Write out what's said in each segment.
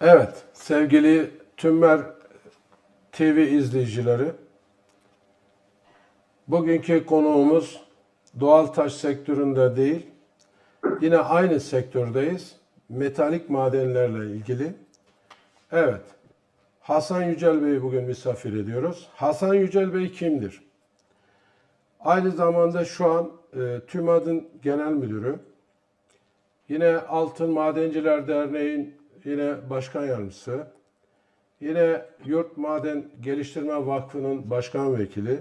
Evet, sevgili Tümmer TV izleyicileri. Bugünkü konuğumuz doğal taş sektöründe değil, yine aynı sektördeyiz. Metalik madenlerle ilgili. Evet, Hasan Yücel Bey'i bugün misafir ediyoruz. Hasan Yücel Bey kimdir? Aynı zamanda şu an e, TÜMAD'ın genel müdürü. Yine Altın Madenciler Derneği'nin yine başkan yardımcısı. Yine Yurt Maden Geliştirme Vakfı'nın başkan vekili.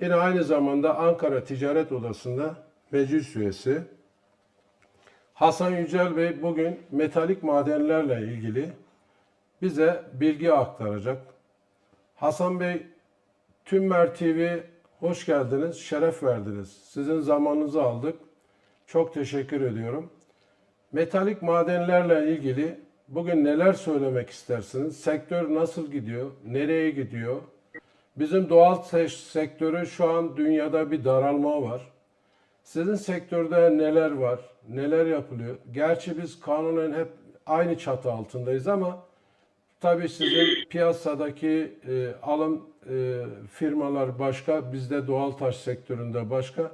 Yine aynı zamanda Ankara Ticaret Odası'nda meclis üyesi. Hasan Yücel Bey bugün metalik madenlerle ilgili bize bilgi aktaracak. Hasan Bey, Tümmer TV hoş geldiniz, şeref verdiniz. Sizin zamanınızı aldık. Çok teşekkür ediyorum. Metalik madenlerle ilgili bugün neler söylemek istersiniz? Sektör nasıl gidiyor? Nereye gidiyor? Bizim doğal se- sektörü şu an dünyada bir daralma var. Sizin sektörde neler var? Neler yapılıyor? Gerçi biz kanunen hep aynı çatı altındayız ama tabii sizin piyasadaki e, alım e, firmalar başka, bizde doğal taş sektöründe başka.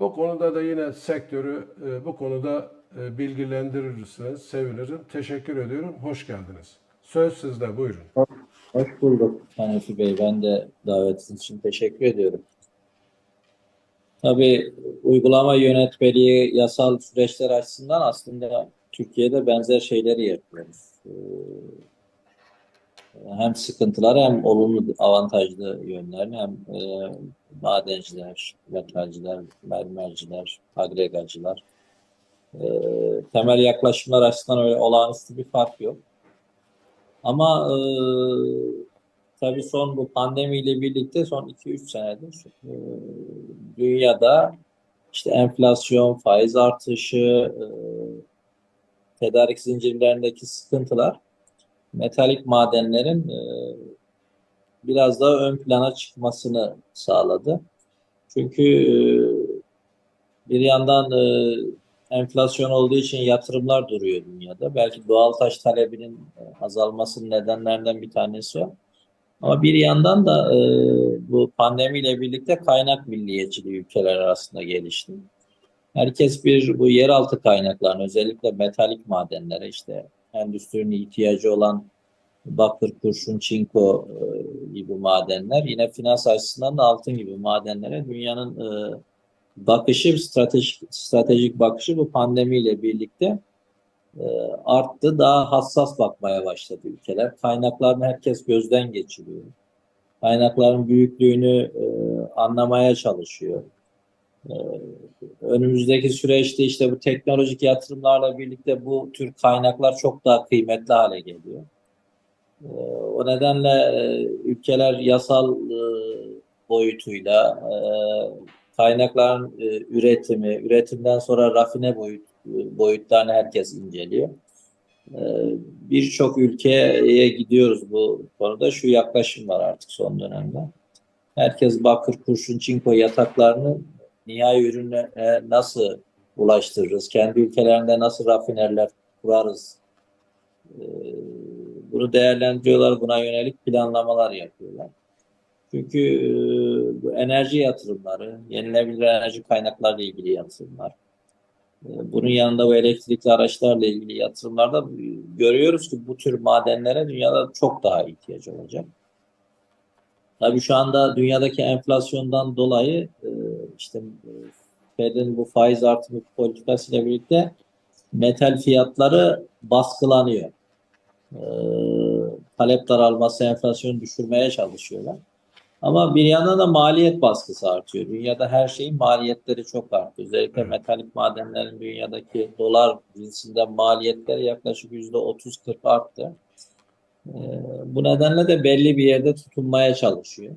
Bu konuda da yine sektörü e, bu konuda e, bilgilendirirsiniz, sevinirim. Teşekkür ediyorum. Hoş geldiniz. Söz sizde, buyurun. Hoş bulduk. Hanefi Bey, ben de davetiniz için teşekkür ediyorum. Tabii uygulama yönetmeliği, yasal süreçler açısından aslında Türkiye'de benzer şeyleri yapıyoruz. Ee, Hem sıkıntılar hem olumlu avantajlı yönlerini hem e, madenciler, metalciler, mermerciler, agregacılar. e, temel yaklaşımlar açısından öyle olağanüstü bir fark yok. Ama e, tabii son bu pandemiyle birlikte son 2-3 senedir e, dünyada işte enflasyon, faiz artışı, e, tedarik zincirlerindeki sıkıntılar metalik madenlerin e, biraz daha ön plana çıkmasını sağladı. Çünkü e, bir yandan e, enflasyon olduğu için yatırımlar duruyor dünyada. Belki doğal taş talebinin e, azalmasının nedenlerinden bir tanesi o. Ama bir yandan da bu pandemiyle birlikte kaynak milliyetçiliği ülkeler arasında gelişti. Herkes bir bu yeraltı kaynaklarını özellikle metalik madenlere işte endüstrinin ihtiyacı olan bakır, kurşun, çinko gibi madenler yine finans açısından da altın gibi madenlere dünyanın e, bakışı, stratejik, stratejik bakışı bu pandemiyle birlikte e, arttı. Daha hassas bakmaya başladı ülkeler. Kaynaklarını herkes gözden geçiriyor. Kaynakların büyüklüğünü e, anlamaya çalışıyor. E, önümüzdeki süreçte işte bu teknolojik yatırımlarla birlikte bu tür kaynaklar çok daha kıymetli hale geliyor. E, o nedenle e, ülkeler yasal e, boyutuyla e, kaynakların üretimi, üretimden sonra rafine boyut, boyutlarını herkes inceliyor. Birçok ülkeye gidiyoruz bu konuda. Şu yaklaşım var artık son dönemde. Herkes bakır, kurşun, çinko yataklarını nihai ürüne nasıl ulaştırırız? Kendi ülkelerinde nasıl rafinerler kurarız? Bunu değerlendiriyorlar. Buna yönelik planlamalar yapıyorlar. Çünkü e, bu enerji yatırımları, yenilenebilir enerji kaynaklarla ilgili yatırımlar, e, bunun yanında bu elektrikli araçlarla ilgili yatırımlarda görüyoruz ki bu tür madenlere dünyada çok daha ihtiyaç olacak. Tabii şu anda dünyadaki enflasyondan dolayı e, işte Fed'in bu faiz artımı politikasıyla birlikte metal fiyatları baskılanıyor. E, talep daralması enflasyonu düşürmeye çalışıyorlar. Ama bir yandan da maliyet baskısı artıyor. Dünyada her şeyin maliyetleri çok arttı. Özellikle metalik madenlerin dünyadaki dolar cinsinden maliyetleri yaklaşık %30-40 arttı. Ee, bu nedenle de belli bir yerde tutunmaya çalışıyor.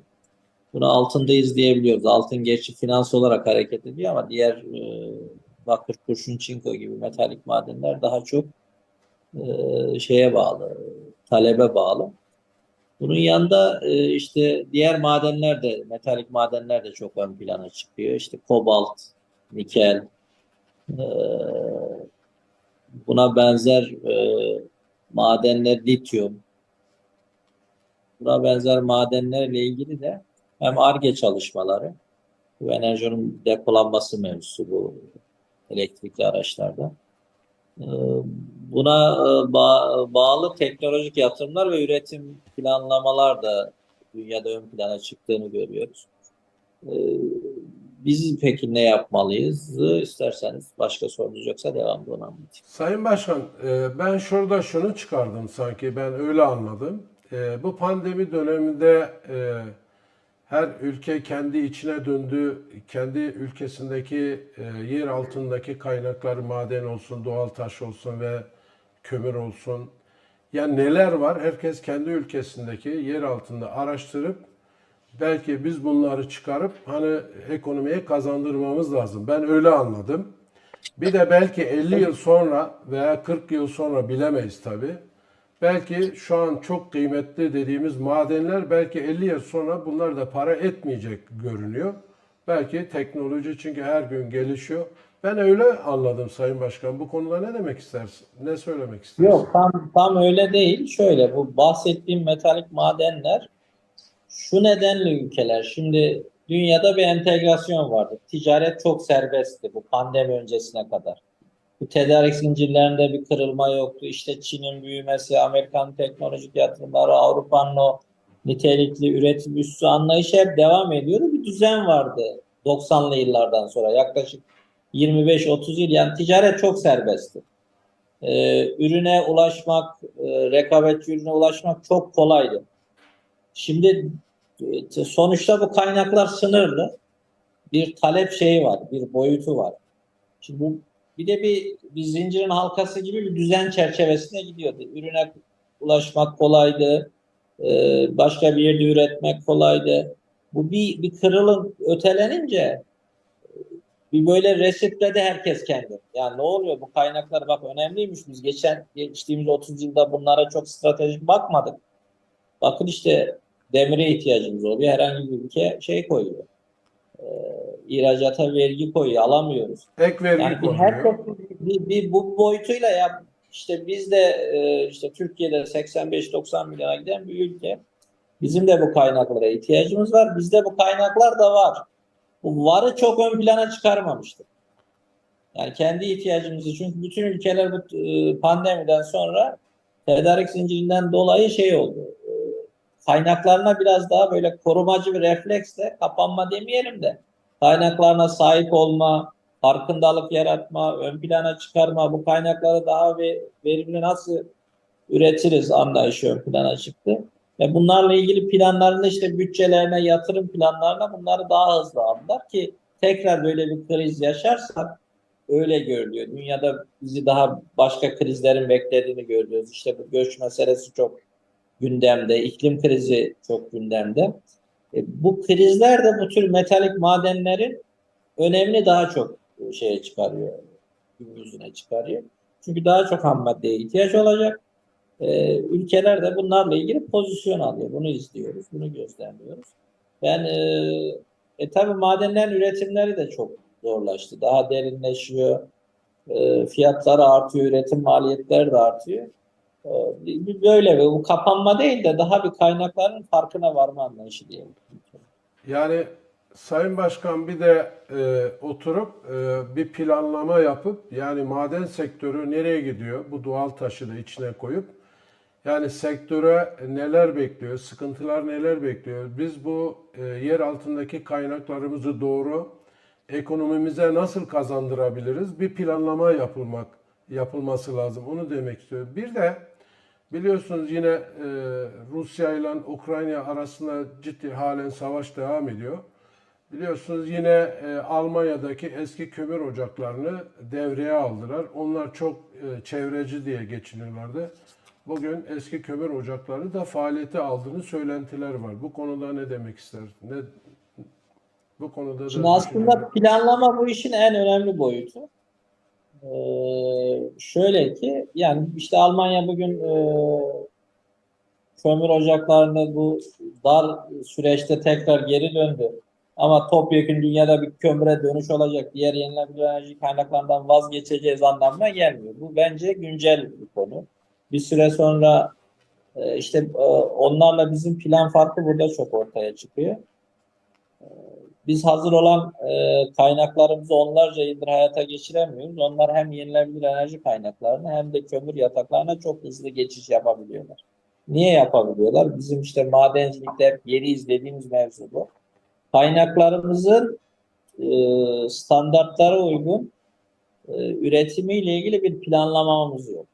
Bunu altında izleyebiliyoruz. Altın gerçi finans olarak hareket ediyor ama diğer e, bakır, kurşun, çinko gibi metalik madenler daha çok e, şeye bağlı, talebe bağlı. Bunun yanında e, işte diğer madenler de, metalik madenler de çok ön plana çıkıyor. İşte kobalt, nikel, e, buna benzer madenler lityum, buna benzer madenlerle ilgili de hem Ar-Ge çalışmaları, bu enerjinin depolanması mevzusu bu elektrikli araçlarda. Ee, Buna e, ba- bağlı teknolojik yatırımlar ve üretim planlamalar da dünyada ön plana çıktığını görüyoruz. Ee, Biz peki ne yapmalıyız? İsterseniz başka sorunuz yoksa devamlı onu anlatayım. Sayın Başkan, e, ben şurada şunu çıkardım sanki, ben öyle anladım. E, Bu pandemi döneminde her ülke kendi içine döndü, kendi ülkesindeki e, yer altındaki kaynakları maden olsun, doğal taş olsun ve kömür olsun. Yani neler var? Herkes kendi ülkesindeki yer altında araştırıp belki biz bunları çıkarıp hani ekonomiye kazandırmamız lazım. Ben öyle anladım. Bir de belki 50 yıl sonra veya 40 yıl sonra bilemeyiz tabii. Belki şu an çok kıymetli dediğimiz madenler belki 50 yıl sonra bunlar da para etmeyecek görünüyor. Belki teknoloji çünkü her gün gelişiyor. Ben öyle anladım Sayın Başkan. Bu konuda ne demek istersin? Ne söylemek istersin? Yok tam tam öyle değil. Şöyle bu bahsettiğim metalik madenler şu nedenle ülkeler şimdi dünyada bir entegrasyon vardı. Ticaret çok serbestti bu pandemi öncesine kadar. Bu tedarik zincirlerinde bir kırılma yoktu. İşte Çin'in büyümesi, Amerikan teknolojik yatırımları, Avrupa'nın o nitelikli üretim üssü anlayışı hep devam ediyordu. Bir düzen vardı 90'lı yıllardan sonra yaklaşık 25-30 yıl yani ticaret çok serbestti. Ee, ürüne ulaşmak, e, rekabetçi ürüne ulaşmak çok kolaydı. Şimdi e, sonuçta bu kaynaklar sınırlı. Bir talep şeyi var, bir boyutu var. Şimdi bu bir de bir, bir zincirin halkası gibi bir düzen çerçevesine gidiyordu. Ürüne ulaşmak kolaydı. Ee, başka bir yerde üretmek kolaydı. Bu bir, bir kırılım ötelenince bir böyle resitledi herkes kendi. Yani ne oluyor bu kaynaklar bak önemliymiş biz geçen geçtiğimiz 30 yılda bunlara çok stratejik bakmadık. Bakın işte demire ihtiyacımız oluyor. Herhangi bir ülke şey koyuyor. Ee, ihracata vergi koyuyor. Alamıyoruz. Ek vergi Yani bir, konuyor. herkes bir, bir bu boyutuyla ya işte biz de e, işte Türkiye'de 85-90 milyona giden bir ülke. Bizim de bu kaynaklara ihtiyacımız var. Bizde bu kaynaklar da var. Bu varı çok ön plana çıkarmamıştık. Yani kendi ihtiyacımızı çünkü bütün ülkeler bu e, pandemiden sonra tedarik zincirinden dolayı şey oldu. Kaynaklarına biraz daha böyle korumacı bir refleksle kapanma demeyelim de kaynaklarına sahip olma, farkındalık yaratma, ön plana çıkarma, bu kaynakları daha ve verimli nasıl üretiriz anlayışı ön plana çıktı. Ve bunlarla ilgili planlarında işte bütçelerine, yatırım planlarına bunları daha hızlı aldılar ki tekrar böyle bir kriz yaşarsak öyle görülüyor. Dünyada bizi daha başka krizlerin beklediğini görüyoruz. İşte bu göç meselesi çok gündemde, iklim krizi çok gündemde. E, bu krizler de bu tür metalik madenlerin önemini daha çok e, şeye çıkarıyor, yüzüne çıkarıyor. Çünkü daha çok ham maddeye ihtiyaç olacak. Ee, ülkeler de bunlarla ilgili pozisyon alıyor. Bunu izliyoruz, bunu gözlemliyoruz. Ben e, e, tabii madenlerin üretimleri de çok zorlaştı. Daha derinleşiyor. E, fiyatları artıyor, üretim maliyetleri de artıyor. E, bir böyle bu kapanma değil de daha bir kaynakların farkına varma anlayışı diyelim. Yani Sayın Başkan bir de e, oturup e, bir planlama yapıp yani maden sektörü nereye gidiyor? Bu doğal taşı da içine koyup yani sektöre neler bekliyor, sıkıntılar neler bekliyor? Biz bu e, yer altındaki kaynaklarımızı doğru ekonomimize nasıl kazandırabiliriz? Bir planlama yapılmak yapılması lazım. Onu demek istiyorum. Bir de biliyorsunuz yine e, Rusya ile Ukrayna arasında ciddi halen savaş devam ediyor. Biliyorsunuz yine e, Almanya'daki eski kömür ocaklarını devreye aldılar. Onlar çok e, çevreci diye geçiniyorlardı. Bugün eski kömür ocakları da faaliyete aldığını söylentiler var. Bu konuda ne demek ister? Ne bu konuda da Şimdi aslında planlama bu işin en önemli boyutu. Ee, şöyle ki yani işte Almanya bugün e, kömür ocaklarını bu dar süreçte tekrar geri döndü. Ama topyekun dünyada bir kömüre dönüş olacak. Diğer yenilenebilir enerji kaynaklarından vazgeçeceğiz anlamına gelmiyor. Bu bence güncel bir konu. bir süre sonra e, işte e, onlarla bizim plan farkı burada çok ortaya çıkıyor. Biz hazır olan e, kaynaklarımızı onlarca yıldır hayata geçiremiyoruz. Onlar hem yenilenebilir enerji kaynaklarına hem de kömür yataklarına çok hızlı geçiş yapabiliyorlar. Niye yapabiliyorlar? Bizim işte madencilikte hep yeni izlediğimiz mevzu bu. Kaynaklarımızın e, standartlara uygun e, üretimiyle ilgili bir planlamamız yok.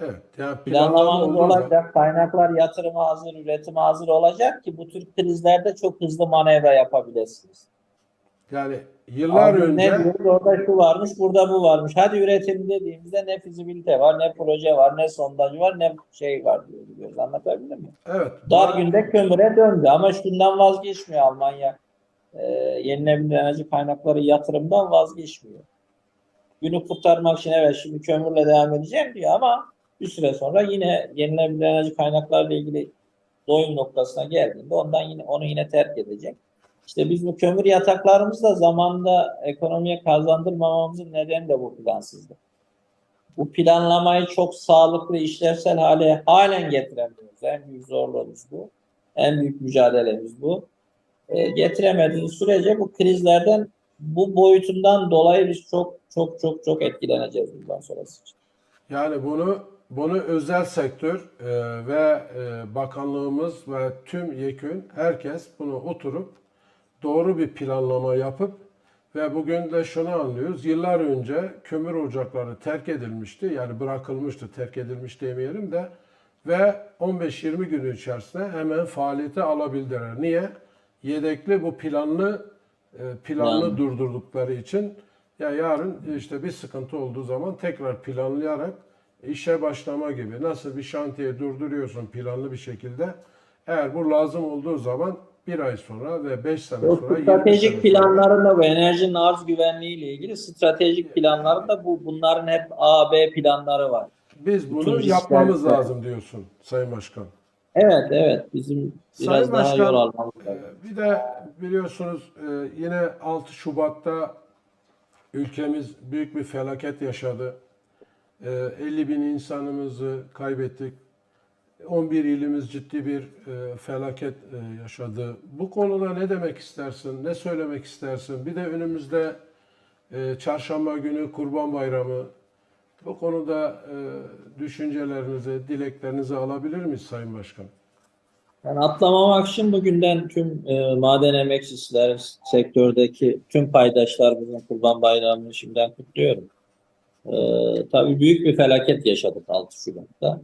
Evet. Yani planlama Planlamamız olacak, kaynaklar yatırıma hazır, üretime hazır olacak ki bu tür krizlerde çok hızlı manevra yapabilirsiniz. yani yıllar Abi önce ne diyoruz? Orada şu varmış, burada bu varmış. Hadi üretim dediğimizde ne fizibilite var, ne proje var, ne sondaj var, ne şey var diyor, diyoruz. Anlatabildim mi? evet. Dar günde kömüre döndü ama şundan vazgeçmiyor Almanya. Ee, yenilenebilir enerji kaynakları yatırımdan vazgeçmiyor. Günü kurtarmak için evet şimdi kömürle devam edeceğim diyor ama bir süre sonra yine yenilenebilir enerji kaynaklarla ilgili doyum noktasına geldiğinde ondan yine onu yine terk edecek. İşte biz bu kömür yataklarımızı da zamanında ekonomiye kazandırmamamızın nedeni de bu plansızlık. Bu planlamayı çok sağlıklı, işlevsel hale halen getiremiyoruz. En büyük zorluğumuz bu. En büyük mücadelemiz bu. E, getiremediğiniz sürece bu krizlerden bu boyutundan dolayı biz çok çok çok çok etkileneceğiz bundan sonrası için. Yani bunu bunu özel sektör e, ve e, bakanlığımız ve tüm yekün herkes bunu oturup doğru bir planlama yapıp ve bugün de şunu anlıyoruz. Yıllar önce kömür ocakları terk edilmişti. Yani bırakılmıştı. Terk edilmiş demeyelim de ve 15-20 gün içerisinde hemen faaliyete alabildiler. Niye? Yedekli bu planlı e, planlı Yani. durdurdukları için ya yarın işte bir sıkıntı olduğu zaman tekrar planlayarak işe başlama gibi. Nasıl bir şantiye durduruyorsun planlı bir şekilde. Eğer bu lazım olduğu zaman bir ay sonra ve beş sene O sonra 20 stratejik sene sonra- planlarında bu enerjinin arz güvenliği ile ilgili stratejik planlarında bu bunların hep A, B planları var. biz bunu bütün yapmamız riskler- lazım diyorsun Sayın Başkan. Evet, evet. Bizim Sayın biraz daha Başkan, yol almamız Ee, lazım. Bir de biliyorsunuz e, yine 6 Şubat'ta ülkemiz büyük bir felaket yaşadı. Ee, 50 bin insanımızı kaybettik. 11 ilimiz ciddi bir e, felaket e, yaşadı. Bu konuda ne demek istersin, ne söylemek istersin? Bir de önümüzde e, çarşamba günü Kurban Bayramı. Bu konuda düşüncelerinizi, dileklerinizi alabilir miyiz Sayın Başkan? Yani atlamamak için bugünden tüm e, maden emekçiler, sektördeki tüm paydaşlarımızın Kurban Bayramı'nı şimdiden kutluyorum. E, tabii büyük bir felaket yaşadık 6 Şubat'ta.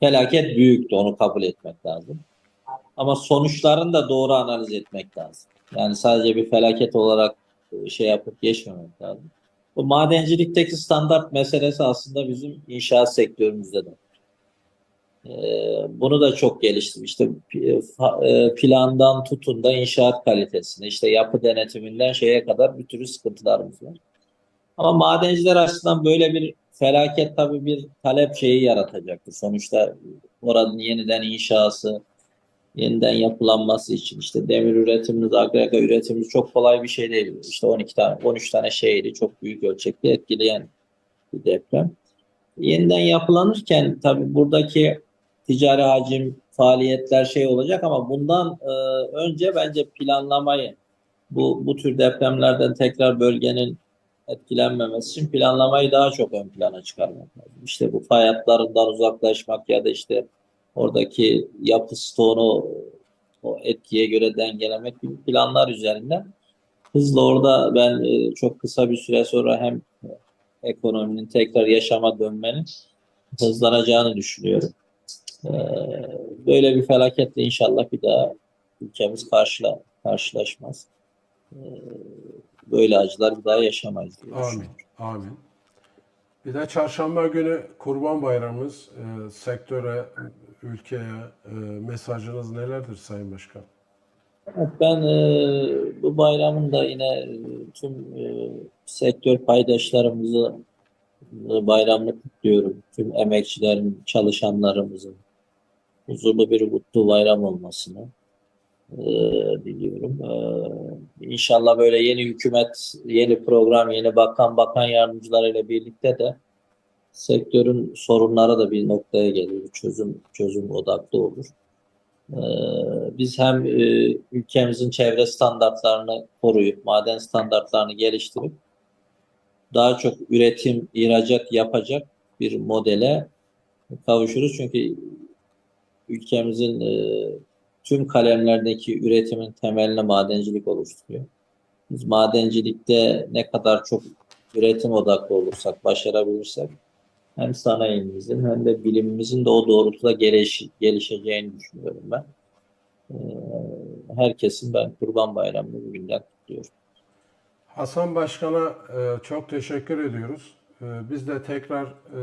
Felaket büyüktü, onu kabul etmek lazım. Ama sonuçlarını da doğru analiz etmek lazım. Yani sadece bir felaket olarak e, şey yapıp geçmemek lazım. Bu madencilikteki standart meselesi aslında bizim inşaat sektörümüzde de. Ee, Bunu da çok geliştim. İşte e, plandan tutun da inşaat kalitesine, işte yapı denetiminden şeye kadar bir türlü sıkıntılarımız var. Ama madenciler açısından böyle bir felaket tabii bir talep şeyi yaratacaktır. Sonuçta oranın yeniden inşası, yeniden yapılanması için işte demir üretimimiz, agrega üretimimiz çok kolay bir şey değil. İşte 12 tane, 13 tane şehri çok büyük ölçekte etkileyen bir deprem. Yeniden yapılanırken tabii buradaki ticari hacim, faaliyetler şey olacak ama bundan e, önce bence planlamayı bu bu tür depremlerden tekrar bölgenin etkilenmemesi için planlamayı daha çok ön plana çıkarmak lazım. İşte bu fay hatlarından uzaklaşmak ya da işte oradaki yapı stoğunu o etkiye göre dengelemek gibi planlar üzerinden hızla orada ben e, çok kısa bir süre sonra hem ekonominin tekrar yaşama dönmenin hızlanacağını düşünüyorum. Ee, Böyle bir felaketle inşallah bir daha ülkemiz karşıla, karşılaşmaz. Böyle acılar bir daha yaşamayız diye Amin. Amin. Bir de çarşamba günü Kurban Bayramımız e, sektöre, ülkeye e, mesajınız nelerdir Sayın Başkan? Ben e, bu bayramın da yine e, tüm e, sektör paydaşlarımızı e, bayramını kutluyorum. Tüm emekçilerin, çalışanlarımızın huzurlu bir mutlu bayram olmasını diliyorum. E, İnşallah böyle yeni hükümet, yeni program, yeni bakan, bakan yardımcılarıyla birlikte de sektörün sorunları da bir noktaya gelir. Çözüm çözüm odaklı olur. Ee, Biz hem e, ülkemizin çevre standartlarını koruyup maden standartlarını geliştirip daha çok üretim, ihracat yapacak bir modele kavuşuruz. Çünkü ülkemizin e, tüm kalemlerdeki üretimin temelini madencilik oluşturuyor. Biz madencilikte ne kadar çok üretim odaklı olursak, başarabilirsek hem sanayimizin hem de bilimimizin de o doğrultuda geliş, gelişeceğini düşünüyorum ben. Ee, herkesin ben Kurban Bayramı'nı bugünden kutluyorum. Hasan Başkan'a e, çok teşekkür ediyoruz. E, Biz de tekrar e,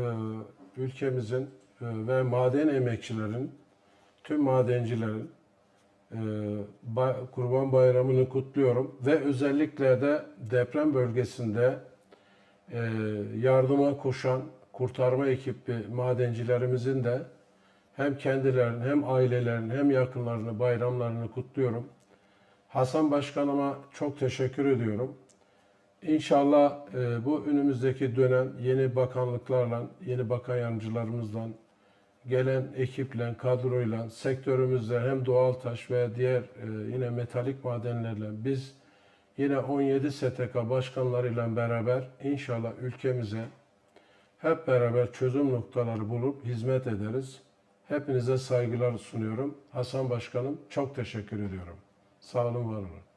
ülkemizin e, ve maden emekçilerin, tüm madencilerin Kurban Bayramı'nı kutluyorum ve özellikle de deprem bölgesinde e, yardıma koşan kurtarma ekibi madencilerimizin de hem kendilerinin hem ailelerin hem yakınlarını bayramlarını kutluyorum. Hasan Başkanıma çok teşekkür ediyorum. İnşallah e, bu önümüzdeki dönem yeni bakanlıklarla, yeni bakan yardımcılarımızla, gelen ekiple, kadroyla, sektörümüzde hem doğal taş ve diğer e, yine metalik madenlerle biz yine 17 STK başkanlarıyla beraber inşallah ülkemize hep beraber çözüm noktaları bulup hizmet ederiz. Hepinize saygılar sunuyorum. Hasan Başkanım çok teşekkür ediyorum. Sağ olun, var olun.